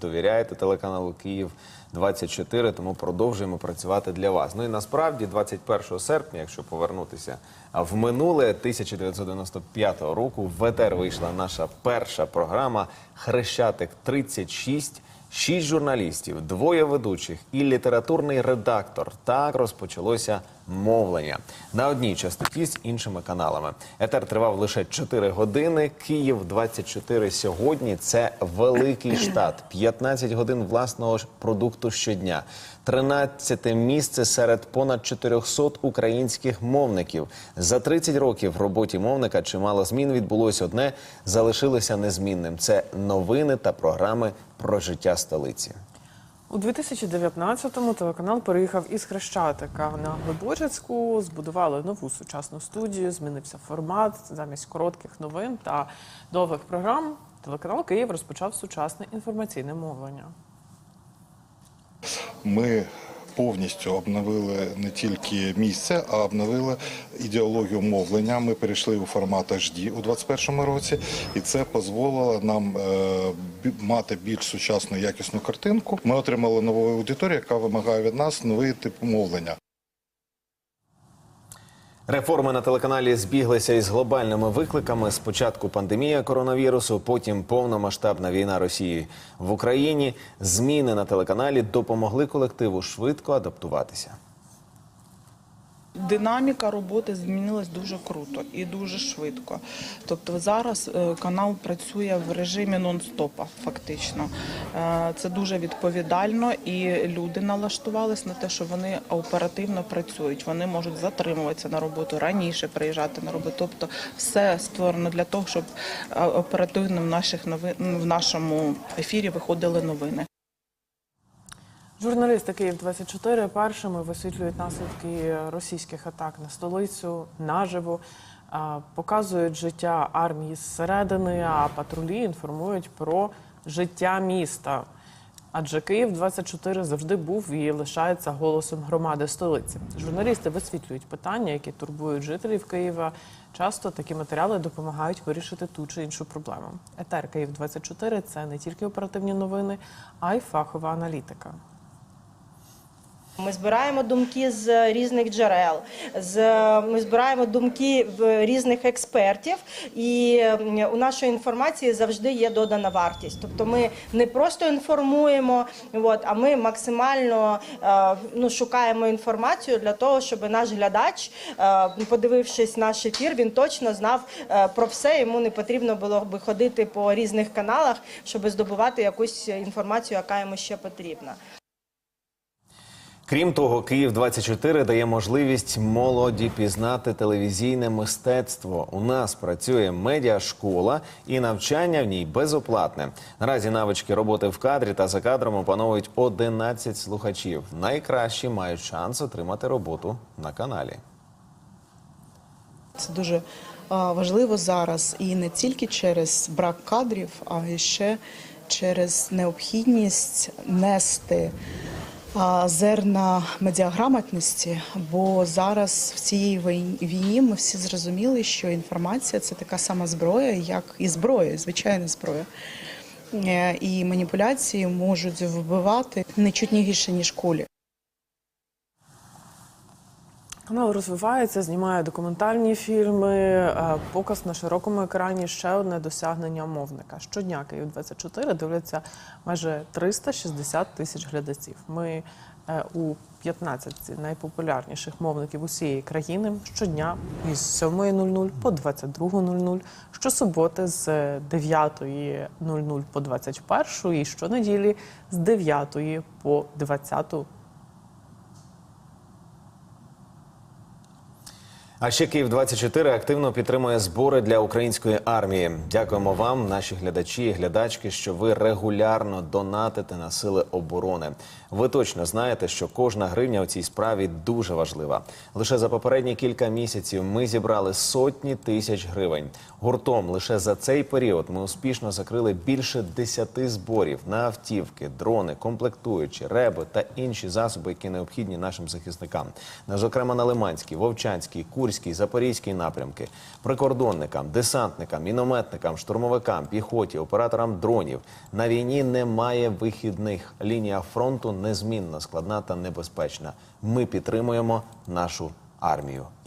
довіряєте телеканалу Київ 24, тому продовжуємо працювати для вас. Ну і насправді, 21 серпня, якщо повернутися в минуле 1995 року, в ЕТР вийшла наша перша програма Хрещатик 36 Шість журналістів, двоє ведучих і літературний редактор. Так розпочалося мовлення на одній частоті з іншими каналами. Етер тривав лише 4 години. Київ 24 сьогодні. Це великий штат, 15 годин власного продукту щодня. 13 місце серед понад 400 українських мовників. За 30 років в роботі мовника чимало змін відбулось. Одне залишилося незмінним. Це новини та програми про життя столиці. У 2019-му телеканал переїхав із Хрещатика на Глибочицьку, збудували нову сучасну студію, змінився формат замість коротких новин та довгих програм. Телеканал Київ розпочав сучасне інформаційне мовлення. Ми повністю обновили не тільки місце, а обновили ідеологію мовлення. Ми перейшли у формат HD у 2021 році, і це дозволило нам е, мати більш сучасну якісну картинку. Ми отримали нову аудиторію, яка вимагає від нас новий тип мовлення. Реформи на телеканалі збіглися із глобальними викликами. Спочатку пандемія коронавірусу, потім повномасштабна війна Росії в Україні. Зміни на телеканалі допомогли колективу швидко адаптуватися. Динаміка роботи змінилась дуже круто і дуже швидко. Тобто зараз е, канал працює в режимі нон-стопа, фактично. Е, Це дуже відповідально, і люди налаштувались на те, що вони оперативно працюють. Вони можуть затримуватися на роботу раніше, приїжджати на роботу. Тобто, все створено для того, щоб е, оперативно в наших новин в нашому ефірі виходили новини. Журналісти Київ 24 першими висвітлюють наслідки російських атак на столицю наживо, показують життя армії зсередини, а патрулі інформують про життя міста. Адже Київ 24 завжди був і лишається голосом громади столиці. Журналісти висвітлюють питання, які турбують жителів Києва. Часто такі матеріали допомагають вирішити ту чи іншу проблему. Етер Київ 24 це не тільки оперативні новини, а й фахова аналітика. Ми збираємо думки з різних джерел, з ми збираємо думки різних експертів, і у нашої інформації завжди є додана вартість. Тобто ми не просто інформуємо, а ми максимально е, ну, шукаємо інформацію для того, щоб наш глядач, е, подивившись наш ефір, він точно знав е, про все. Йому не потрібно було би ходити по різних каналах, щоб здобувати якусь інформацію, яка йому ще потрібна. Крім того, Київ 24 дає можливість молоді пізнати телевізійне мистецтво. У нас працює медіашкола і навчання в ній безоплатне. Наразі навички роботи в кадрі та за кадром опановують 11 слухачів. Найкращі мають шанс отримати роботу на каналі. Це дуже важливо зараз і не тільки через брак кадрів, а ще через необхідність нести зерна медіаграмотності. Бо зараз в цій війні ми всі зрозуміли, що інформація це така сама зброя, як і зброя, звичайна зброя. Е, І маніпуляції можуть вбивати не чуть гірше, ніж кулі. Канал розвивається, знімає документальні фільми. е, Показ на широкому екрані ще одне досягнення мовника. Щодня Київ 24 дивляться майже 360 тисяч глядачів. Ми е, у 15 найпопулярніших мовників усієї країни щодня із 7.00 по 22.00, щосуботи з 9.00 по 21.00 і щонеділі з 9 по 20 А ще Київ 24 активно підтримує збори для української армії. Дякуємо вам, наші глядачі і глядачки, що ви регулярно донатите на сили оборони. Ви точно знаєте, що кожна гривня у цій справі дуже важлива. Лише за попередні кілька місяців ми зібрали сотні тисяч гривень. Гуртом лише за цей період ми успішно закрили більше десяти зборів на автівки, дрони, комплектуючі, реби та інші засоби, які необхідні нашим захисникам. Зокрема на Лиманській, Вовчанській, Курській, Курський, Запорізький напрямки, прикордонникам, десантникам, мінометникам, штурмовикам, піхоті, операторам дронів. На війні немає вихідних. Лінія фронту незмінна, складна та небезпечна. Ми підтримуємо нашу армію.